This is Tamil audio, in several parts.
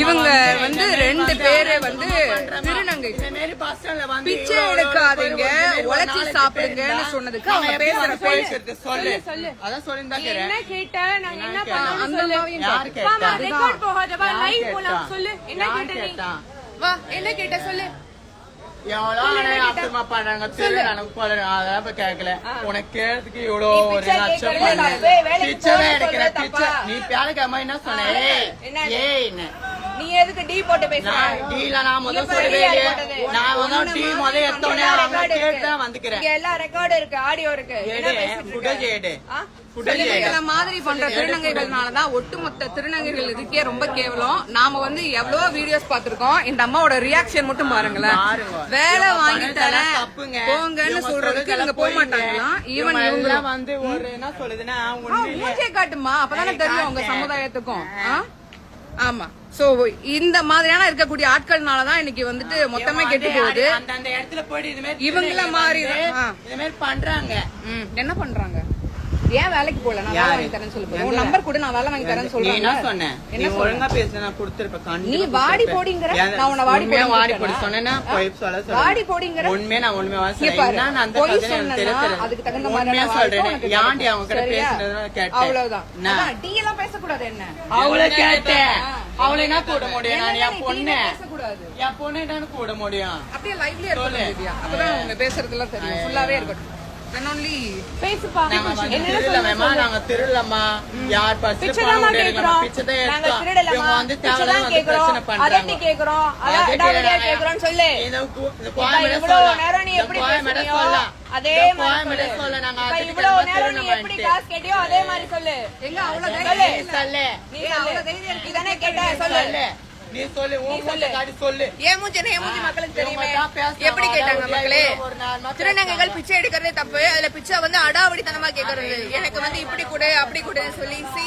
இவங்க வந்து ரெண்டு பேரு வந்து திருநங்கை பிச்சை எடுக்காதீங்க உழைச்சி சாப்பிடுங்கன்னு சொன்னதுக்கு அவங்க பேசுற பேசுறது? சொல்லு? அதான் சொல்லியிருந்தா என்ன. கேட்ட நாங்க என்ன சொல்லு? கேட்டா? ரெக்கார்ட் போகாத வா யார் லைவ்? போலாம் சொல்லு. என்ன கேட்ட? வா என்ன கேட்ட சொல்லு? எவ்வளவு ஆனா அசிங்கமா பண்றாங்க திரு எனக்கு போல அதெல்லாம் இப்ப கேட்கல. உனக்கு கேட்கறதுக்கு இவ்வளவு ஒரு லட்சம் பிச்சை எடுக்கிற பிச்சை? நீ அம்மா என்ன சொன்ன? ஏய் என்ன? நீ எதுக்கு டீ போட்டு பேசுற நான் டீல நான் இல்லையே. போட்டது. நான் முதல் டீ முதல் எடுத்தோடனே எல்லா அவங்க கேட்டு வந்துக்கிறேன் இங்க எல்லா ரெக்கார்டு இருக்கு ஆடியோ இருக்கு என்ன பேசிட்டு எடு. இந்த மாதிரி பண்ற திருநங்கைகள்னாலதான் ஒட்டுமொத்த திருநங்கைகள் இதுக்கே ரொம்ப கேவலம் நாம வந்து எவ்வளவு வீடியோஸ் பார்த்திருக்கோம் இந்த அம்மாவோட ரியாக்ஷன் மட்டும் பாருங்களேன் பாருங்க. வேலை வாங்கி தப்புங்க. போங்கன்னு சொல்றதுக்கு இவங்க சொல்றதெல்லாம் போக பொய்ங்க. மாட்டாங்களாம் ஈவன் இவங்க வந்து ஒரு என்ன சொல்லுதுன்னா. மூஞ்சியை காட்டுமா அப்பதானே தெரியும் உங்க. சமுதாயத்துக்கும் ஆ? ஆமா சோ இந்த மாதிரியான இருக்கக்கூடிய ஆட்கள்னாலதான் இன்னைக்கு வந்துட்டு மொத்தமே கெட்டு போகுது. அந்த இடத்துல போயிட்டு இவங்கள மாதிரி. இது மாதிரி பண்றாங்க. என்ன பண்றாங்க? ஏன் வேலைக்கு போல நான் வேலை? வாங்கி தரேன்னு சொல்லு? உன் நம்பர் கூட நான் வேலை வாங்கி தரேன்னு என்ன சொல்றேன் சொன்ன நீ என்ன? ஒழுங்கா பேசுன நான் கொடுத்திருப்பேன் நீ வாடி. போடிங்கிற? நான் உன்னை வாடி போடின்னு வாடி போடி ஆ? பொய் சொல்ல சொல்றேன். வாடி போடிங்கிற? உண்மையா நான் உண்மையா. பாரு, என்னன்னு அந்த பொய் தெரியாது. அதுக்கு தகுந்த உண்மையா மாதிரியான சொல்றேன். ஏன்டி அவங்க கிட்ட? பேசுனதுன்னு கேட்டேன். அவ்வளவுதான் என்ன? அதான், டீ எல்லாம் பேசக்கூடாது என்ன அவளை கேட்டேன். அவளை என்ன கூட முடியும் நான் என் பொண்ணு என் பொண்ணு என்னன்னு கூட முடியும் அப்படியே லைவ்லயே சொல்லு. இருக்கணும். அப்பதான் அவங்க பேசுறதெல்லாம் தெரியும் ஃபுல்லாவே இருக்கட்டும் அதே மாதிரி இவ்வளவு நேரம் நீ எப்படி. காசு கேட்டியோ அதே மாதிரி சொல்லு. எங்க அவ்வளவு சொல்லு. தைரியம் நீ அவ்வளவு கேட்ட சொல்லு. நீ சொல்லு உன் காட்டி சொல்லு. ஏன் மூஞ்சி என்ன ஏன் மூஞ்சி மக்களுக்கு தெரியுமே. எப்படி கேட்டாங்க மக்களே? திருநங்கைகள். பிச்சை எடுக்கிறதே தப்பு. அதுல பிச்சை வந்து அடாவடித்தனமா கேக்குறது. எனக்கு வந்து இப்படி கொடு அப்படி கொடுன்னு சொல்லி சி.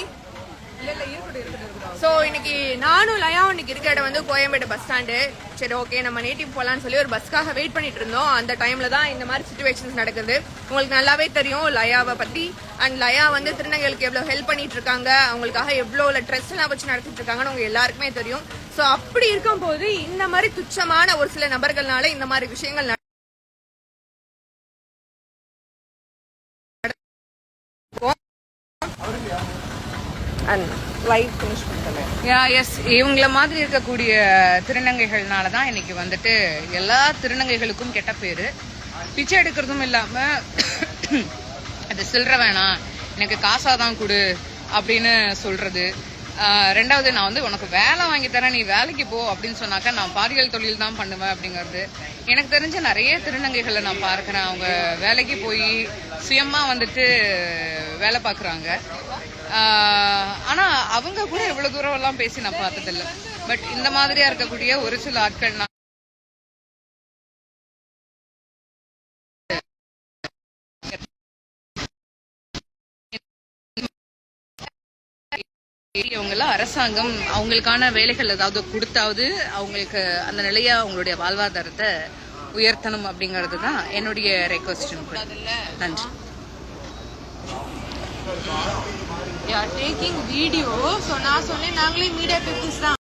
ஸோ இன்னைக்கு நானும் லயாவும் இன்னைக்கு இருக்க இடம் வந்து கோயம்பேடு பஸ் ஸ்டாண்டு சரி ஓகே நம்ம நேட்டிவ் போகலான்னு சொல்லி ஒரு பஸ்க்காக வெயிட் பண்ணிட்டு இருந்தோம். அந்த டைம்ல தான் இந்த மாதிரி சுச்சுவேஷன்ஸ் நடக்குது. உங்களுக்கு நல்லாவே தெரியும் லயாவை பத்தி. அண்ட் லயா வந்து திருநங்கைகளுக்கு எவ்வளோ ஹெல்ப் பண்ணிட்டு இருக்காங்க. அவங்களுக்காக எவ்வளோ ட்ரெஸ் எல்லாம் வச்சு நடத்திட்டு இருக்காங்கன்னு உங்க எல்லாருக்குமே தெரியும். ஸோ அப்படி இருக்கும்போது இந்த மாதிரி துச்சமான ஒரு சில நபர்கள்னால இந்த மாதிரி விஷயங்கள் அண்ட் ஃபினிஷ் யா எஸ் இவங்கள மாதிரி இருக்கக்கூடிய திருநங்கைகள்னால தான் இன்னைக்கு வந்துட்டு எல்லா திருநங்கைகளுக்கும் கெட்ட பேரு. பிச்சை எடுக்கிறதும் இல்லாம அது சில்லற வேணாம். எனக்கு காசாக தான் கொடு அப்படின்னு சொல்றது. ரெண்டாவது நான் வந்து உனக்கு வேலை வாங்கி தரேன் நீ வேலைக்கு போ அப்படின்னு சொன்னாக்கா நான் பாரியல் தொழில் தான் பண்ணுவேன் அப்படிங்கிறது. எனக்கு தெரிஞ்ச நிறைய திருநங்கைகளை நான் பார்க்குறேன். அவங்க வேலைக்கு போய் சுயமா வந்துட்டு வேலை பார்க்குறாங்க. ஆஹ் ஆனா அவங்க கூட இவ்வளவு தூரம் எல்லாம் பேசி நான் பார்த்ததில்ல. பட் இந்த மாதிரியா இருக்கக்கூடிய ஒரு சில ஆட்கள் நான் அரசாங்கம் அவங்களுக்கான வேலைகள் ஏதாவது கொடுத்தாவது அவங்களுக்கு அந்த நிலையை அவங்களுடைய வாழ்வாதாரத்தை உயர்த்தணும் அப்படிங்கிறது தான் என்னுடைய ரெக்வஸ்ட் நன்றி. டேக்கிங் வீடியோ ஸோ நான் சொன்னேன் நாங்களே மீடியா பீப்புள்ஸ் தான்.